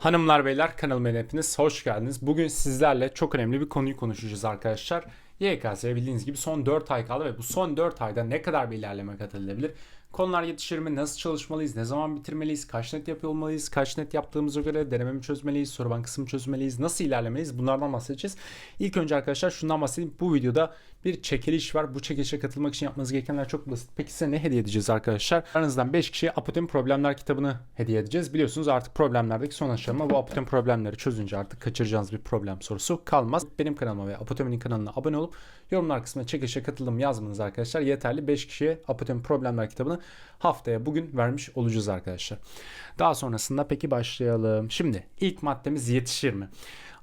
Hanımlar beyler kanalıma hepiniz hoş geldiniz. Bugün sizlerle çok önemli bir konuyu konuşacağız arkadaşlar. YKS bildiğiniz gibi son 4 ay kaldı ve bu son 4 ayda ne kadar bir ilerleme kat edilebilir? Konular yetişir mi? Nasıl çalışmalıyız? Ne zaman bitirmeliyiz? Kaç net yapıyor olmalıyız? Kaç net yaptığımıza göre deneme mi çözmeliyiz? Soru bankası mı çözmeliyiz? Nasıl ilerlemeliyiz? Bunlardan bahsedeceğiz. İlk önce arkadaşlar şundan bahsedeyim. Bu videoda bir çekiliş var. Bu çekilişe katılmak için yapmanız gerekenler çok basit. Peki size ne hediye edeceğiz arkadaşlar? Aranızdan 5 kişiye Apotem Problemler kitabını hediye edeceğiz. Biliyorsunuz artık problemlerdeki son aşama bu Apotem problemleri çözünce artık kaçıracağınız bir problem sorusu kalmaz. Benim kanalıma ve Apotem'in kanalına abone olup yorumlar kısmına çekilişe katıldım yazmanız arkadaşlar. Yeterli 5 kişiye Apotem Problemler kitabını haftaya bugün vermiş olacağız arkadaşlar. Daha sonrasında peki başlayalım. Şimdi ilk maddemiz yetişir mi?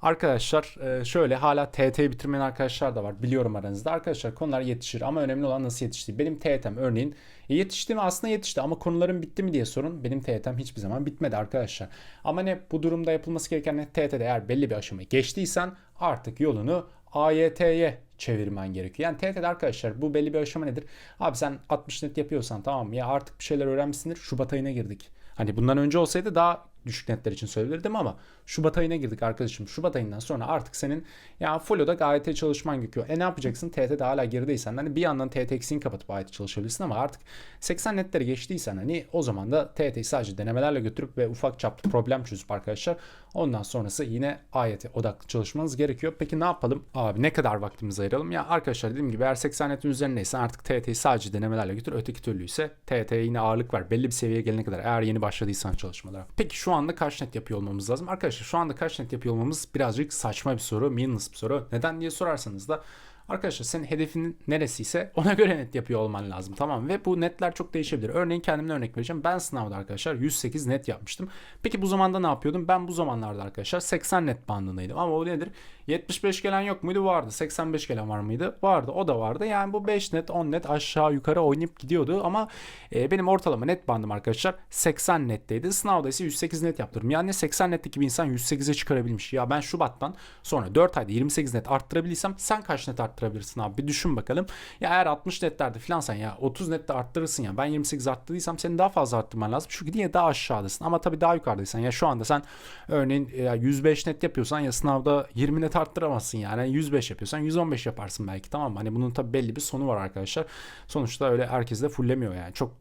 Arkadaşlar e, şöyle hala TET bitirmeyen arkadaşlar da var. Biliyorum aranızda. Arkadaşlar konular yetişir ama önemli olan nasıl yetiştiği. Benim TET'm örneğin e, yetişti mi? Aslında yetişti ama konularım bitti mi diye sorun. Benim TET'm hiçbir zaman bitmedi arkadaşlar. Ama ne bu durumda yapılması gereken ne? TET'de eğer belli bir aşamayı geçtiysen artık yolunu AYT'ye çevirmen gerekiyor. Yani TET'de arkadaşlar bu belli bir aşama nedir? Abi sen 60 net yapıyorsan tamam ya artık bir şeyler öğrenmişsindir. Şubat ayına girdik. Hani bundan önce olsaydı daha düşük netler için söyleyebilirdim ama Şubat ayına girdik arkadaşım. Şubat ayından sonra artık senin ya Follo'da gayet çalışman gerekiyor. E ne yapacaksın? TT'de hala gerideysen hani bir yandan TT eksiğini kapatıp AYT çalışabilirsin ama artık 80 netleri geçtiysen hani o zaman da TT'yi sadece denemelerle götürüp ve ufak çaplı problem çözüp arkadaşlar ondan sonrası yine AYT odaklı çalışmanız gerekiyor. Peki ne yapalım? Abi ne kadar vaktimizi ayıralım? Ya arkadaşlar dediğim gibi eğer 80 netin üzerindeysen artık TT'yi sadece denemelerle götür. Öteki türlü ise TT'ye yine ağırlık ver. Belli bir seviyeye gelene kadar eğer yeni başladıysan çalışmalara. Peki şu anda kaç net yapıyor olmamız lazım? Arkadaşlar şu anda kaç net yapıyor olmamız birazcık saçma bir soru. Meaningless bir soru. Neden diye sorarsanız da Arkadaşlar senin hedefinin neresiyse ona göre net yapıyor olman lazım. Tamam ve bu netler çok değişebilir. Örneğin kendimden örnek vereceğim. Ben sınavda arkadaşlar 108 net yapmıştım. Peki bu zamanda ne yapıyordum? Ben bu zamanlarda arkadaşlar 80 net bandındaydım. Ama o nedir? 75 gelen yok muydu? Vardı. 85 gelen var mıydı? Vardı. O da vardı. Yani bu 5 net 10 net aşağı yukarı oynayıp gidiyordu. Ama e, benim ortalama net bandım arkadaşlar 80 netteydi. Sınavda ise 108 net yaptırdım. Yani 80 netteki bir insan 108'e çıkarabilmiş. Ya ben Şubat'tan sonra 4 ayda 28 net arttırabilirsem sen kaç net arttırabilirsin abi? Bir düşün bakalım. Ya eğer 60 netlerde falan sen ya 30 nette arttırırsın ya. Ben 28 arttırdıysam senin daha fazla arttırman lazım. Çünkü niye daha aşağıdasın. Ama tabii daha yukarıdaysan ya şu anda sen örneğin ya 105 net yapıyorsan ya sınavda 20 net arttıramazsın yani 105 yapıyorsan 115 yaparsın belki tamam mı? Hani bunun tabii belli bir sonu var arkadaşlar. Sonuçta öyle herkes de fullemiyor yani. Çok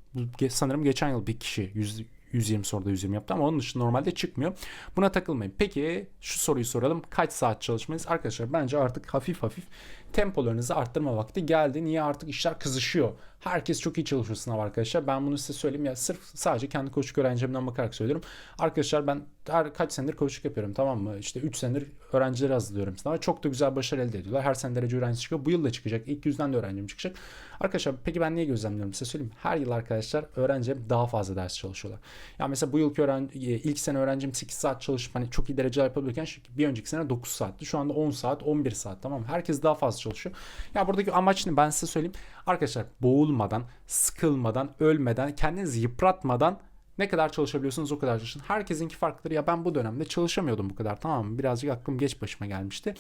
sanırım geçen yıl bir kişi 100 120 soruda 120 yaptı ama onun dışında normalde çıkmıyor. Buna takılmayın. Peki şu soruyu soralım. Kaç saat çalışmalıyız? Arkadaşlar bence artık hafif hafif tempolarınızı arttırma vakti geldi. Niye artık işler kızışıyor? Herkes çok iyi çalışıyor sınav arkadaşlar. Ben bunu size söyleyeyim ya sırf sadece kendi koçluk öğrencimden bakarak söylüyorum. Arkadaşlar ben her kaç senedir koçluk yapıyorum tamam mı? İşte 3 senedir öğrencileri hazırlıyorum sınava. Çok da güzel başarı elde ediyorlar. Her sene derece öğrencisi çıkıyor. Bu yıl da çıkacak. İlk yüzden de öğrencim çıkacak. Arkadaşlar peki ben niye gözlemliyorum size söyleyeyim. Her yıl arkadaşlar öğrencim daha fazla ders çalışıyorlar. Yani mesela bu yılki öğrenci, ilk sene öğrencim 8 saat çalışıp hani çok iyi dereceler yapabilirken bir önceki sene 9 saatti. Şu anda 10 saat 11 saat tamam mı? Herkes daha fazla çalışıyor. Ya buradaki amaç ne ben size söyleyeyim. Arkadaşlar boğulmadan, sıkılmadan, ölmeden, kendinizi yıpratmadan ne kadar çalışabiliyorsunuz o kadar çalışın. Herkesinki farklıdır. Ya ben bu dönemde çalışamıyordum bu kadar tamam mı? Birazcık aklım geç başıma gelmişti.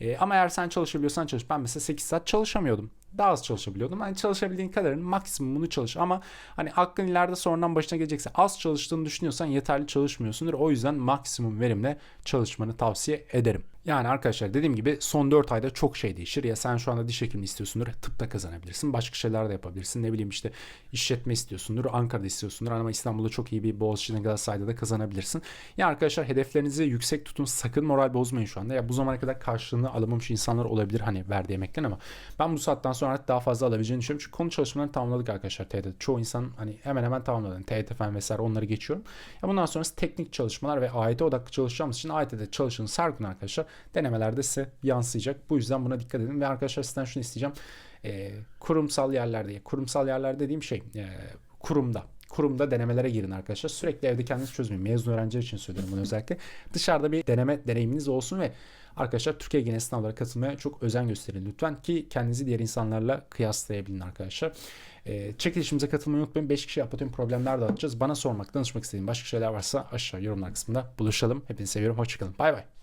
Ee, ama eğer sen çalışabiliyorsan çalış. Ben mesela 8 saat çalışamıyordum. Daha az çalışabiliyordum. Hani çalışabildiğin kadarın maksimumunu çalış. Ama hani aklın ileride sonradan başına gelecekse az çalıştığını düşünüyorsan yeterli çalışmıyorsundur. O yüzden maksimum verimle çalışmanı tavsiye ederim. Yani arkadaşlar dediğim gibi son 4 ayda çok şey değişir. Ya sen şu anda diş hekimliği istiyorsundur. Tıpta kazanabilirsin. Başka şeyler de yapabilirsin. Ne bileyim işte işletme istiyorsundur. Ankara'da istiyorsundur. Ama İstanbul'da çok iyi bir Boğaziçi'ne Galatasaray'da da kazanabilirsin. Ya arkadaşlar hedeflerinizi yüksek tutun. Sakın moral bozmayın şu anda. Ya bu zamana kadar karşılığını alamamış insanlar olabilir hani verdiği emekten ama ben bu saatten sonra artık daha fazla alabileceğini düşünüyorum. Çünkü konu çalışmalarını tamamladık arkadaşlar TET'de. Çoğu insan hani hemen hemen tamamladı. Yani TET falan vesaire onları geçiyorum. Ya bundan sonrası teknik çalışmalar ve AYT odaklı çalışacağımız için AYT'de çalışın gün arkadaşlar denemelerde size yansıyacak. Bu yüzden buna dikkat edin ve arkadaşlar sizden şunu isteyeceğim. E, kurumsal yerlerde, kurumsal yerler dediğim şey e, kurumda kurumda denemelere girin arkadaşlar. Sürekli evde kendiniz çözmeyin. Mezun öğrenciler için söylüyorum bunu özellikle. Dışarıda bir deneme deneyiminiz olsun ve arkadaşlar Türkiye genel sınavlara katılmaya çok özen gösterin lütfen ki kendinizi diğer insanlarla kıyaslayabilin arkadaşlar. E, çekilişimize katılmayı unutmayın. 5 kişi apatim problemler dağıtacağız. Bana sormak, danışmak istediğin başka şeyler varsa aşağı yorumlar kısmında buluşalım. Hepinizi seviyorum. Hoşçakalın. Bay bay.